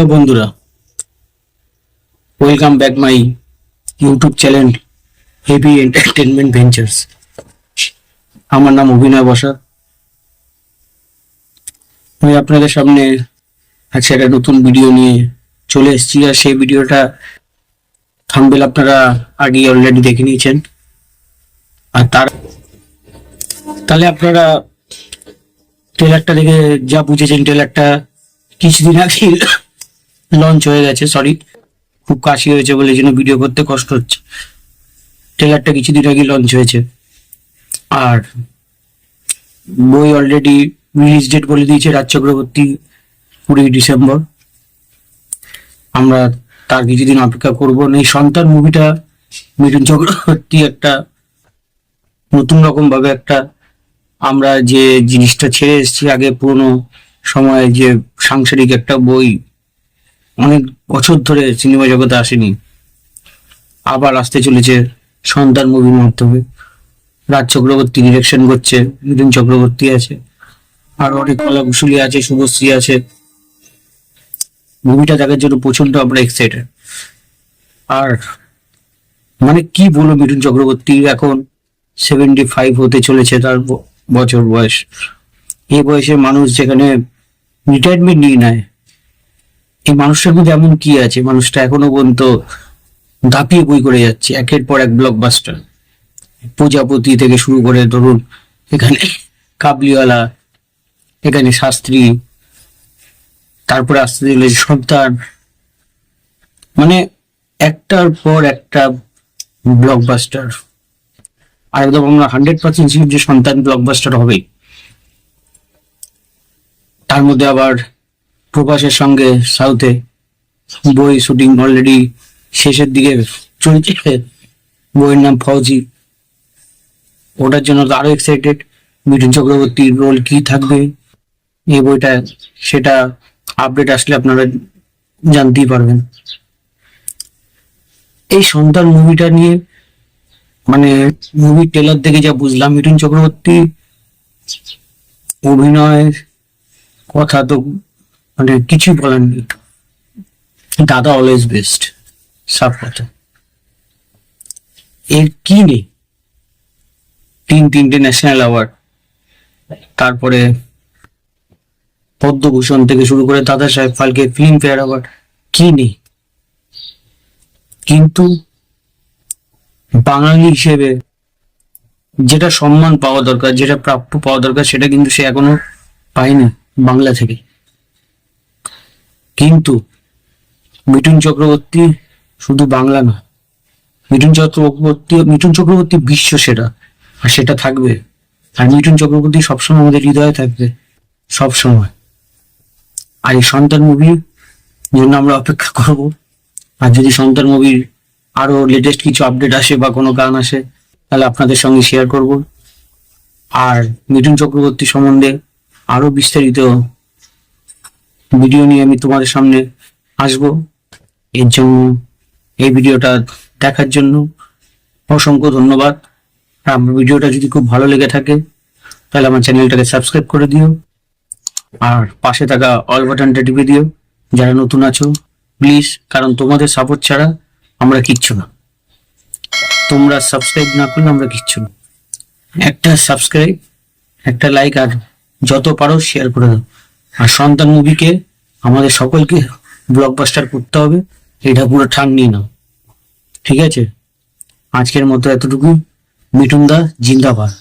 Hello বন্ধুরা welcome back my YouTube channel Heavy Entertainment Ventures আমার নাম অভিনয় বসা আমি আপনাদের সামনে আজকে একটা নতুন ভিডিও নিয়ে চলে এসেছি, আর সেই ভিডিওটা থাম্বেল আপনারা আগে অলরেডি দেখে নিয়েছেন। আর তার তাহলে আপনারা ট্রেলারটা দেখে যা বুঝেছেন ট্রেলারটা কিছুদিন আগে লঞ্চ হয়ে গেছে সরি খুব কাশি হয়েছে বলে জন্য ভিডিও করতে কষ্ট হচ্ছে। ট্রেলারটা কিছুদিন আগে লঞ্চ হয়েছে। আর বই অলরেডি রিলিজ ডেট বলে দিয়েছে রাজ চক্রবর্তী কুড়ি ডিসেম্বর। আমরা তার কিছুদিন অপেক্ষা করব। এই সন্তান মুভিটা মিঠুন চক্রবর্তী একটা নতুন রকম ভাবে একটা আমরা যে জিনিসটা ছেড়ে এসেছি আগে পুরনো সময়ে যে সাংসারিক একটা বই অনেক বছর ধরে সিনেমা জগতে আসেনি। আবার আসতে চলেছে সন্তান মুভির মাধ্যমে। রাজ চক্রবর্তী ডিরেকশন করছে মিঠুন চক্রবর্তী আছে, আর অনেক কলা কুশলী আছে, শুভশ্রী আছে। মুভিটা দেখার জন্য প্রচণ্ড আমরা এক্সাইটেড আর মানে কি বলব মিঠুন চক্রবর্তী, এখন সেভেন্টি ফাইভ হতে চলেছে তার বছর বয়স। এই বয়সে মানুষ যেখানে রিটায়ারমেন্ট নিয়ে নেয় এই মানুষটার মধ্যে এমন কি আছে? মানুষটা এখনও পর্যন্ত দাপিয়ে বই করে যাচ্ছে, একের পর এক ব্লকবাস্টার প্রজাপতি থেকে শুরু করে ধরুন, এখানে কাবলিওয়ালা, এখানে শাস্ত্রী, তারপরে আসতে দিলে সন্তান মানে একটার পর একটা ব্লকবাস্টার আর একদম আমরা হান্ড্রেড পার্সেন্ট যে সন্তান ব্লকবাস্টার হবে তার মধ্যে আবার প্রভাসের সঙ্গে সাউথে বই শুটিং অলরেডি শেষের দিকে চলছে। বইয়ের নাম ফৌজি। ওটার জন্য তো আরও এক্সাইটেড মিঠুন চক্রবর্তীর রোল কি থাকবে? এই বইটা, সেটা আপডেট আসলে আপনারা জানতেই পারবেন। এই সন্তান মুভিটা নিয়ে মানে মুভি ট্রেলার দেখে যা বুঝলাম, মিঠুন চক্রবর্তী অভিনয়ের কথা তো মানে কিছুই বলার নেই দাদা অলওয়েজ বেস্ট সব কথা। এর কি নেই? তিন তিনটে ন্যাশনাল অ্যাওয়ার্ড তারপরে পদ্মভূষণ থেকে শুরু করে দাদা সাহেব ফালকে ফিল্ম ফেয়ার অ্যাওয়ার্ড কি নেই? কিন্তু বাঙালি হিসেবে যেটা সম্মান পাওয়া দরকার, যেটা প্রাপ্য পাওয়া দরকার, সেটা কিন্তু সে এখনও পায়নি বাংলা থেকে। কিন্তু মিঠুন চক্রবর্তী শুধু বাংলা না মিঠুন চক্রবর্তী মিঠুন চক্রবর্তী বিশ্ব সেরা, আর সেটা থাকবে। আর মিঠুন চক্রবর্তী সবসময় আমাদের হৃদয়ে থাকবে, সবসময়। আর এই সন্তান মুভির জন্য আমরা অপেক্ষা করব। আর যদি সন্তান মুভির আরও লেটেস্ট কিছু আপডেট আসে বা কোনো গান আসে, তাহলে আপনাদের সঙ্গে শেয়ার করব। আর মিঠুন চক্রবর্তী সম্বন্ধে আরও বিস্তারিত ভিডিও নিয়ে আমি তোমাদের সামনে আসব। এর জন্য এই ভিডিওটা দেখার জন্য অসংখ্য ধন্যবাদ। আমার ভিডিওটা যদি খুব ভালো লেগে থাকে, তাহলে আমার চ্যানেলটাকে সাবস্ক্রাইব করে দিও। আর পাশে থাকা অল বাটনটা টিপে দিও। যারা নতুন আছো, প্লিজ, কারণ তোমাদের সাপোর্ট ছাড়া আমরা কিচ্ছু না। তোমরা সাবস্ক্রাইব না করলে আমরা কিচ্ছু না। একটা সাবস্ক্রাইব একটা লাইক আর যত পারো শেয়ার করে দাও। আর সন্তান মুভিকে আমাদের সকলকে ব্লকবাস্টার করতে হবে, এটা পুরো ঠান নিয়ে নাও। ঠিক আছে? আজকের মতো এতটুকু মিঠুন দা, জিন্দাবাদ।